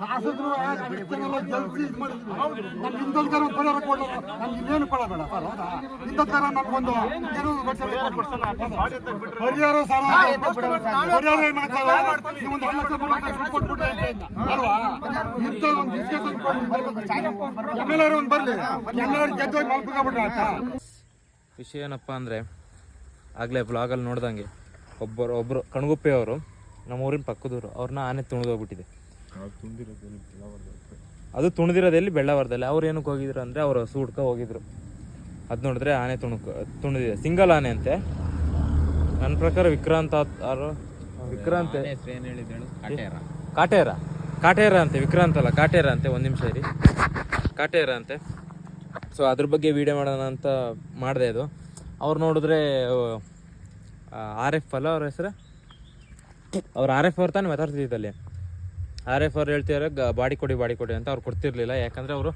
ಶಾಸಕರು ಮಾಡಿದ್ರು. ಒಂದು ಪರಿಹಾರ ಕೊಡಲ್ಲ. ನಮ್ಗೆ ಇನ್ನೇನು ಕೊಡಬೇಡ ಸರ್ ಹೌದಾ? ನಮ್ಗೊಂದು ಏನು. ಪರಿಹಾರ ಸರ್ ಪರಿಹಾರ ಏನ್ ಮಾಡ್ತಾರೆ? ಒಂದು ಹತ್ತು ಲಕ್ಷ ಮೂರು ಲಕ್ಷ ಕೊಟ್ಬಿಟ್ರೆ ಅಲ್ವಾ? ಇಂಥ ಒಂದು ಡಿಸ್ಕಷನ್ ಎಂ ಎಲ್ ಒಂದು ಬರಲಿ. ಎಂ ಎಲ್ ಗೆದ್ದೋಗಿ ಮಲ್ಕೊಂಡ್ಬಿಟ್ರೆ ಆಯ್ತಾ? ವಿಷಯ ಏನಪ್ಪ ಅಂದರೆ ಆಗಲೇ ಬ್ಲಾಗಲ್ಲಿ ನೋಡ್ದಂಗೆ ಒಬ್ಬರು ಒಬ್ಬರು ಕಣ್ಗುಪ್ಪೆಯವರು ನಮ್ಮ ಊರಿನ ಪಕ್ಕದವರು ಅವ್ರನ್ನ ಆನೆ ತುಣಿದೋಗ್ಬಿಟ್ಟಿದೆ ಅದು ತುಣಿದಿರೋದೆಲ್ಲಿ ಬೆಳ್ಳವರದಲ್ಲಿ. ಅವ್ರು ಏನಕ್ಕೆ ಹೋಗಿದ್ರು ಅಂದರೆ ಅವರು ಸೂಡ್ಕ ಹೋಗಿದ್ರು. ಅದು ನೋಡಿದ್ರೆ ಆನೆ ತುಣುಕ್ ತುಣಿದಿದೆ. ಸಿಂಗಲ್ ಆನೆ ಅಂತೆ. ನನ್ನ ಪ್ರಕಾರ ವಿಕ್ರಾಂತ್ ಅವರು ವಿಕ್ರಾಂತ್ ಕಾಟೇರ. ಕಾಟೇರ. ಅಂತೆ ವಿಕ್ರಾಂತ್ ಅಲ್ಲ ಕಾಟೇರ ಅಂತೆ ಒಂದು ನಿಮಿಷ ಇರಿ. ಕಾಟೇರ ಅಂತೆ. ಸೊ ಅದ್ರ ಬಗ್ಗೆ ವಿಡಿಯೋ ಮಾಡೋಣ ಅಂತ ಮಾಡಿದೆ ಅದು ಅವ್ರು ನೋಡಿದ್ರೆ ಆರ್ ಎಫ್ ಅಲ್ಲ ಅವ್ರ ಹೆಸರು? ಅವ್ರು ಆರ್ ಎಫ್ ಅವ್ರು ತಾನೇ ಮಾತಾಡ್ತಿದ್ದಲ್ಲಿ ಆರ್ ಎಫ್ ಅವ್ರು ಹೇಳ್ತಿದ್ದಾರೆ ಬಾಡಿ ಕೊಡಿ ಬಾಡಿ ಕೊಡಿ ಅಂತ ಅವ್ರು ಕೊಡ್ತಿರ್ಲಿಲ್ಲ. ಯಾಕಂದರೆ ಅವರು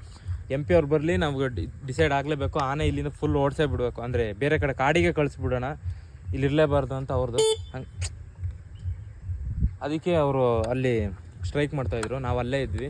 ಎಂ ಪಿ ಅವ್ರು ಬರಲಿ ನಮ್ಗೆ ಡಿಸೈಡ್ ಆಗಲೇಬೇಕು. ಆನೆ ಇಲ್ಲಿಂದ ಫುಲ್ ಓಡಿಸೇ ಬಿಡಬೇಕು. ಅಂದರೆ ಬೇರೆ ಕಡೆ ಕಾಡಿಗೆ ಕಳಿಸ್ಬಿಡೋಣ, ಇಲ್ಲಿ ಇರಲೇಬಾರ್ದು ಅಂತ ಅವ್ರದ್ದು ಹಂಗೆ ಅದಕ್ಕೆ ಅವರು ಅಲ್ಲಿ ಸ್ಟ್ರೈಕ್ ಮಾಡ್ತಾಯಿದ್ರು ನಾವು ಅಲ್ಲೇ ಇದ್ವಿ.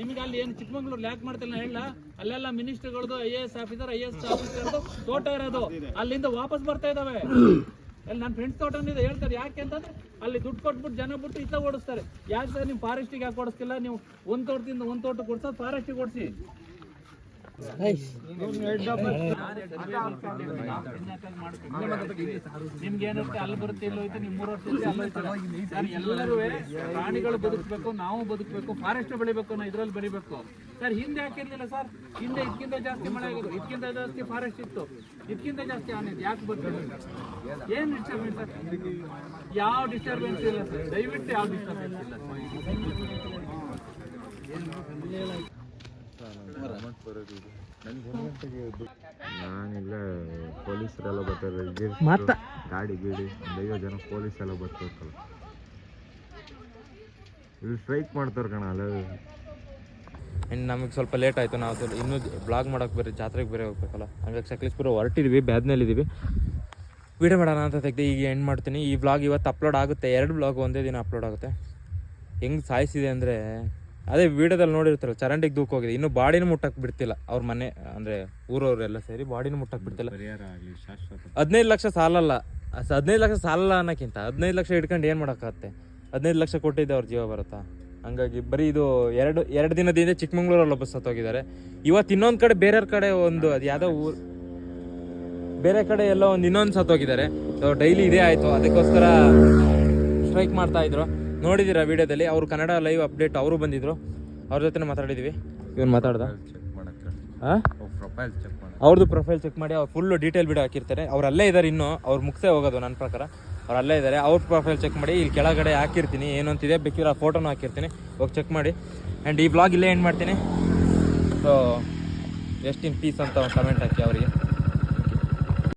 ನಿಮ್ಗೆ ಅಲ್ಲಿ ಏನು ಚಿಕ್ಕಮಂಗ್ಳೂರ್ ಲ್ಯಾಕ್ ಮಾಡ್ತಿಲ್ಲ ಹೇಳ ಅಲ್ಲೆಲ್ಲ ಮಿನಿಸ್ಟರ್ಗಳದು, I A S officer, I S ಆಫೀಸರ್ದು ತೋಟ ಇರೋದು. ಅಲ್ಲಿಂದ ವಾಪಸ್ ಬರ್ತಾ ಇದಾವೆ. ಅಲ್ಲಿ ನನ್ನ ಫ್ರೆಂಡ್ಸ್ ತೋಟ ಇದೆ ಹೇಳ್ತಾರೆ ಯಾಕೆ ಅಂತಂದ್ರೆ ಅಲ್ಲಿ ದುಡ್ಡು ಕೊಟ್ಬಿಟ್ಟು ಜನ ಬಿಟ್ಟು ಇತ್ತ ಓಡಿಸ್ತಾರೆ. ಯಾಕೆ ಸರ್ ನೀವು ಫಾರೆಸ್ಟಿಗೆ ಯಾಕೆ ಓಡಿಸ್ತಿಲ್ಲ? ನೀವು ಒಂದ್ ತೋಟದಿಂದ ಒಂದ್ ತೋಟ ಕೊಡ್ಸೋದು ಫಾರೆಸ್ಟಿಗೆ ಓಡಿಸಿ. ನಿಮ್ಗೆ ಏನಿರುತ್ತೆ ಅಲ್ಲಿ ಬರುತ್ತೆ ಇಲ್ಲೋ ಹೋಯ್ತು ನಿಮ್ ಮೂರು ವರ್ಷ ಇರುತ್ತೆ, ಸರ್ ಎಲ್ಲರೂ ಪ್ರಾಣಿಗಳು ಬದುಕಬೇಕು ನಾವು ಬದುಕಬೇಕು ಫಾರೆಸ್ಟ್ ಬೆಳಿಬೇಕು ಅನ್ನೋ ಇದ್ರಲ್ಲಿ ಬರಿಬೇಕು ಸರ್ ಹಿಂದೆ ಹಾಕಿರ್ಲಿಲ್ಲ ಸರ್ ಹಿಂದೆ ಇದಕ್ಕಿಂತ ಜಾಸ್ತಿ ಮಳೆ ಆಗಿದ್ರು ಇದಕ್ಕಿಂತ ಜಾಸ್ತಿ ಫಾರೆಸ್ಟ್ ಇತ್ತು ಇದಕ್ಕಿಂತ ಜಾಸ್ತಿ ಆನೆ. ಯಾಕೆ ಬದುಕಿಲ್ಲ ಏನ್ ಡಿಸ್ಟರ್ಬೆನ್ಸ್ ಸರ್ ಯಾವ ಡಿಸ್ಟರ್ಬೆನ್ಸ್ ಇಲ್ಲ ಸರ್ ದಯವಿಟ್ಟು ಯಾವ ಡಿಸ್ಟರ್ಬೆನ್ಸ್ ಇಲ್ಲ ನಾನಿಲ್ಲ ಪೊಲೀಸರೆಲ್ಲ ಬರ್ತಾರೆ. ಮತ್ತ? ಗಾಡಿ ಗೀಡಿ. ಒಂದು ಐವತ್ತು ಜನ ಪೊಲೀಸ್ ಎಲ್ಲ ಬರ್ತಿರ್ತಾರೆ ಇಲ್ಲಿ ಸ್ಟ್ರೈಕ್ ಮಾಡ್ತಾರೆ ಕಣ ಅಲ್ಲ. ಇನ್ನು ನಮಗೆ ಸ್ವಲ್ಪ ಲೇಟ್ ಆಯಿತು. ನಾವು ಇನ್ನು ಇನ್ನೂ ಬ್ಲಾಗ್ ಮಾಡೋಕೆ ಬೇರೆ ಜಾತ್ರೆಗೆ ಬೇರೆ ಹೋಗ್ಬೇಕಲ್ಲ. ಹಂಗಾಗಿ ಸಕಲೇಶ್ಪುರ ಹೊರಟಿದ್ವಿ ಬ್ಯಾದ್ನಲ್ಲಿದ್ದೀವಿ ವಿಡಿಯೋ ಮಾಡೋಣ ಅಂತ ತೆಗ್ದು ಈಗ ಎಂಡ್ ಮಾಡ್ತೀನಿ. ಈ ಬ್ಲಾಗ್ ಇವತ್ತು ಅಪ್ಲೋಡ್ ಆಗುತ್ತೆ. ಎರಡು ಬ್ಲಾಗ್ ಒಂದೇ ದಿನ ಅಪ್ಲೋಡ್ ಆಗುತ್ತೆ. ಹೆಂಗೆ ಸಾಯಿಸಿದೆ ಅಂದರೆ ಅದೇ ವಿಡಿಯೋದಲ್ಲಿ ನೋಡಿರ್ತಾರೆ ಚರಂಡಿಗೆ ದೂಕ್ ಹೋಗಿದೆ. ಇನ್ನು ಬಾಡಿನ ಮುಟ್ಟಕ್ಕೆ ಬಿಡ್ತಿಲ್ಲ. ಅವ್ರ ಮನೆ ಅಂದರೆ ಊರವರೆಲ್ಲ ಸೇರಿ ಬಾಡಿನ ಮುಟ್ಟಕ್ಕೆ ಬಿಡ್ತಿಲ್ಲ. ಹದಿನೈದು ಲಕ್ಷ ಸಾಲಲ್ಲ. ಅಲ್ಲ ಹದಿನೈದು ಲಕ್ಷ ಸಾಲಲ್ಲ ಅನ್ನೋಕ್ಕಿಂತ ಹದಿನೈದು ಲಕ್ಷ ಇಟ್ಕೊಂಡು ಏನು ಮಾಡೋಕ್ಕಾಗತ್ತೆ? ಹದಿನೈದು ಲಕ್ಷ ಕೊಟ್ಟಿದ್ದೆ ಅವ್ರ ಜೀವ ಬರುತ್ತಾ? ಹಂಗಾಗಿ ಬರೀ ಇದು ಎರಡು ಎರಡು ದಿನದಿಂದ ಚಿಕ್ಕಮಂಗ್ಳೂರಲ್ಲಿ ಒಬ್ಬ ಸತ್ತೋಗಿದ್ದಾರೆ ಇವತ್ತು ಇನ್ನೊಂದು ಕಡೆ ಬೇರೆಯವ್ರ ಕಡೆ ಒಂದು ಅದು ಯಾವುದೋ ಊರು ಬೇರೆ ಕಡೆ ಎಲ್ಲ ಒಂದು ಇನ್ನೊಂದು ಸತ್ತೋಗಿದ್ದಾರೆ ಡೈಲಿ ಇದೇ ಆಯಿತು. ಅದಕ್ಕೋಸ್ಕರ ಸ್ಟ್ರೈಕ್ ಮಾಡ್ತಾ ಇದ್ರು. ನೋಡಿದ್ದೀರಾ ವಿಡಿಯೋದಲ್ಲಿ? ಅವರು ಕನ್ನಡ ಲೈವ್ ಅಪ್ಡೇಟ್ ಅವರು ಬಂದಿದ್ರು. ಅವ್ರ ಜೊತೆ ಮಾತಾಡಿದ್ವಿ. ಇವನು ಮಾತಾಡ್ದ? ಅವ್ರದ್ದು ಪ್ರೊಫೈಲ್ ಚೆಕ್ ಮಾಡಿ. ಅವ್ರು ಫುಲ್ಲು ಡೀಟೇಲ್ ವಿಡಿಯೋ ಹಾಕಿರ್ತಾರೆ. ಅವ್ರು ಅಲ್ಲೇ ಇದ್ದಾರೆ ಇನ್ನೂ. ಅವ್ರು ಮುಗಿಸೇ ಹೋಗೋದು ನನ್ನ ಪ್ರಕಾರ. ಅವ್ರು ಅಲ್ಲೇ ಇದ್ದಾರೆ ಅವ್ರ ಪ್ರೊಫೈಲ್ ಚೆಕ್ ಮಾಡಿ ಇಲ್ಲಿ ಕೆಳಗಡೆ ಹಾಕಿರ್ತೀನಿ. ಏನು ಅಂತಿದೆ? ಆ ಫೋಟೋನು ಹಾಕಿರ್ತೀನಿ. ಹೋಗಿ ಚೆಕ್ ಮಾಡಿ. ಆ್ಯಂಡ್ ಈ ಬ್ಲಾಗ್ ಇಲ್ಲೇ ಏನು ಮಾಡ್ತೀನಿ. ಸೊ ಎಷ್ಟು ಇನ್ ಪೀಸ್ ಅಂತ ಒಂದು ಕಮೆಂಟ್ ಹಾಕಿ ಅವರಿಗೆ.